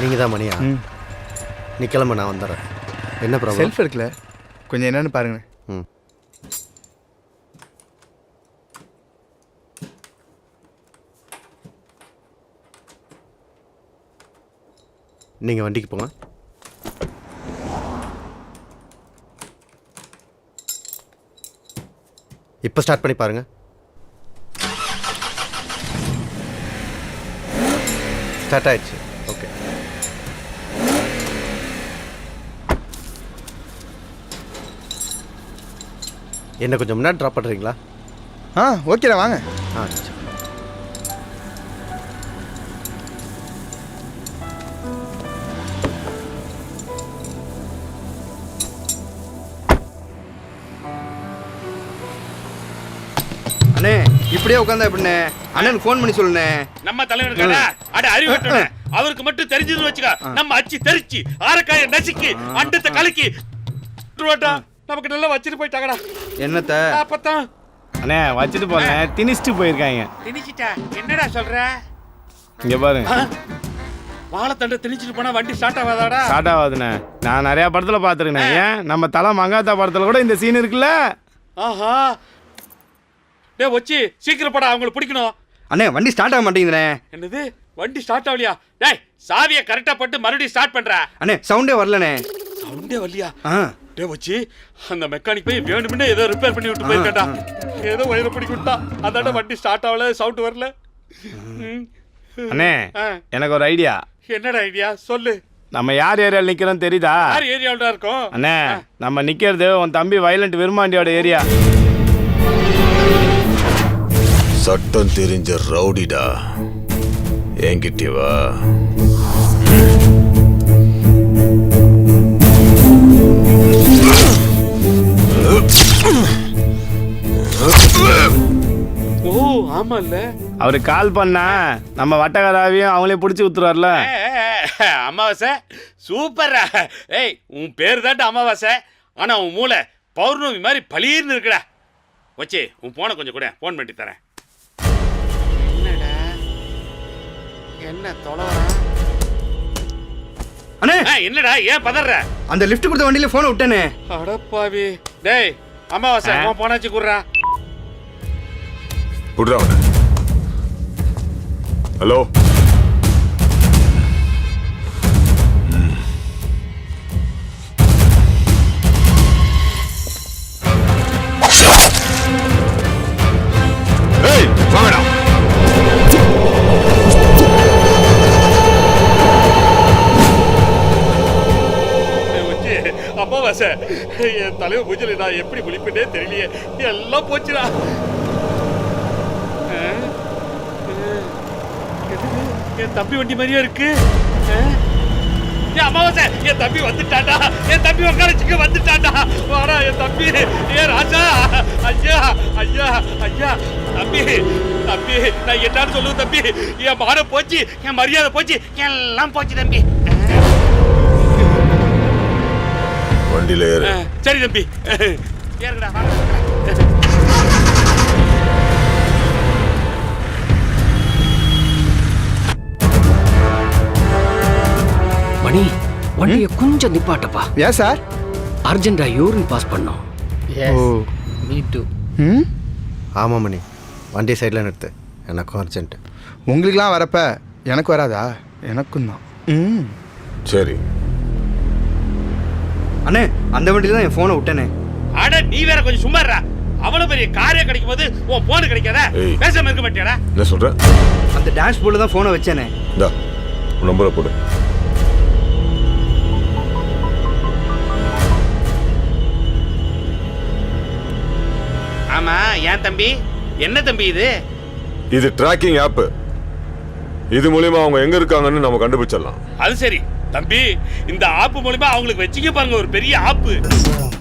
நீங்கள் தான் மணியா? ம். நீ கிளம்பு நான் வந்துடுறேன். என்ன ப்ராப்ளம் செல்ஃப் எடுக்கல. கொஞ்சம் என்னன்னு பாருங்க ம். நீங்கள் வண்டிக்கு போங்க. இப்போ ஸ்டார்ட் பண்ணி பாருங்க. ஸ்டார்ட் ஆயிடுச்சு. ஓகே என்ன கொஞ்சம் முன்னாடி ட்ராப் பண்ணுறீங்களா ஆ ஓகேடா வாங்க. ஆ சரி. அண்ணே இப்படியே உட்காந்தா எப்படிண்ணே? அண்ணனுக்கு ஃபோன் பண்ணி சொல்லுண்ணே. நம்ம தலைவர் கடா அட அறிவு அவருக்கு மட்டும் தெரிஞ்சதுன்னு வச்சுக்க. நம்ம அச்சி தெரிச்சு ஆரக்காய நசுக்கி அண்டத்தை கலக்கி. நமக்கு நல்லா வச்சுட்டு போயிட்டாங்கடா. என்னத்த? அப்பத்தான். அண்ணே வச்சுட்டு போனேன் திணிச்சிட்டு போயிருக்காங்க. திணிச்சிட்டா. என்னடா சொல்ற? இங்க பாருங்க? வாழைத்தண்டை திணிச்சிட்டு போனா வண்டி ஸ்டார்ட் ஆகாதாடா? ஸ்டார்ட் ஆகாதுண்ணே. நான் நிறைய படத்துல பார்த்துருக்கேன் ஏன்? நம்ம தலை மங்காத்தா படத்துல கூட இந்த சீன் இருக்குல்ல? ஆஹா. டேய் வச்சி சீக்கிரம் படா அவங்களுக்கு பிடிக்கணும். அண்ணே வண்டி ஸ்டார்ட் ஆக மாட்டேங்குதுண்ணே. என்னது? வண்டி ஸ்டார்ட் ஆகலையா? டேய் சாவியை கரெக்டா போட்டு மறுபடியும் ஸ்டார்ட் பண்ற. அண்ணே சவுண்டே வரலண்ணே. சவுண்டே வரலையா? ஆ. டேய் வச்சி அந்த மெக்கானிக் போய் வேணும்னே ஏதோ ரிப்பேர் பண்ணி விட்டு போயிருக்கா ஏதோ வயிறு பிடிக்க விட்டா. அதாட வண்டி ஸ்டார்ட் ஆகல சவுண்ட் வரல. அண்ணே எனக்கு ஒரு ஐடியா என்னடா ஐடியா சொல்லு. நம்ம யார் ஏரியாவில் நிக்கிறோம் தெரியுதா? யார் ஏரியாவில் இருக்கும்? அண்ணே நம்ம நிக்கிறது உன் தம்பி வயலண்ட் விருமாண்டியோட ஏரியா சட்டம் தெரிஞ்ச ரவுடிடா. என்கிட்ட வா. ஓ ஆமா இல்ல அவரு கால் பண்ணா நம்ம வட்டகராவையும் அவங்களே பிடிச்சி ஊத்துருவார்ல அமாவாசை? சூப்பர்ரா. ஏய் உன் பேர் தான்டா அமாவாசை. ஆனா உன் மூளை பௌர்ணமி மாதிரி பளீர்னு இருக்குடா. வச்சி உன் போனை கொஞ்சம் கூட ஃபோன் பண்ணி தரேன். என்ன தொலைவரா அண்ணே! என்னடா ஏன் பதற அந்த லிஃப்ட் கொடுத்த வண்டியில ஃபோனை விட்டேனே. அடப்பாவி டேய் அமாவாசை? உன் போனாச்சு குடுறா அவனை. ஹலோ? அமாவாசை என் தலைவர் பூஜையில நான் எப்படி குளிப்பேனே தெரியலையே. எல்லாம் போச்சுடா. என் தம்பி வண்டி மாதிரியா இருக்கு? ஆ? ஏய், அமாவாசை என் தம்பி வந்துட்டாண்டா என் தம்பி உட்காரச்சுக்க வந்துட்டாண்டா வாடா என் தம்பி. ஏ ராஜா. ஐயா ஐயா ஐயா. தம்பி தம்பி நான் என்னன்னு சொல்லுவேன் தம்பி. என் மானம் போச்சு என் மரியாதை போச்சு எல்லாம் போச்சு தம்பி. வண்டியில ஏறு. சரி தம்பி. வாங்க. மணி வண்டியை கொஞ்சம் நிப்பாட்டப்பா. ஏன் சார்? அர்ஜென்டா யூரின் பாஸ் பண்ணோம். ஓ. மீ டூ ம்? ஆமாம் மணி. வண்டி சைடில் நிறுத்து. எனக்கும் அர்ஜென்ட்டு உங்களுக்குலாம் வரப்ப எனக்கு வராதா? எனக்கும் தான். ம். சரி. அண்ணே அந்த வண்டியில தான் என் ஃபோனை விட்டேனே. அட நீ வேற கொஞ்சம் சும்மா இருடா. அவ்வளவு பெரிய காரியம் கிடைக்கும் போது உன் போன் கிடைக்காதா. ஏய். பேசாம இருக்க மாட்டியாடா. என்ன சொல்ற? அந்த டேஷ் போர்டில் தான் ஃபோனை வச்சேனே. இந்தா உன் நம்பரை போடு. ஆமா ஏன் தம்பி? என்ன தம்பி இது? இது ட்ராக்கிங் ஆப் இது மூலியமா அவங்க எங்க இருக்காங்கன்னு நம்ம கண்டுபிடிச்சிடலாம். அது சரி. தம்பி இந்த ஆப்பு மூலிமா அவங்களுக்கு வச்சுக்க பாருங்க ஒரு பெரிய ஆப்பு.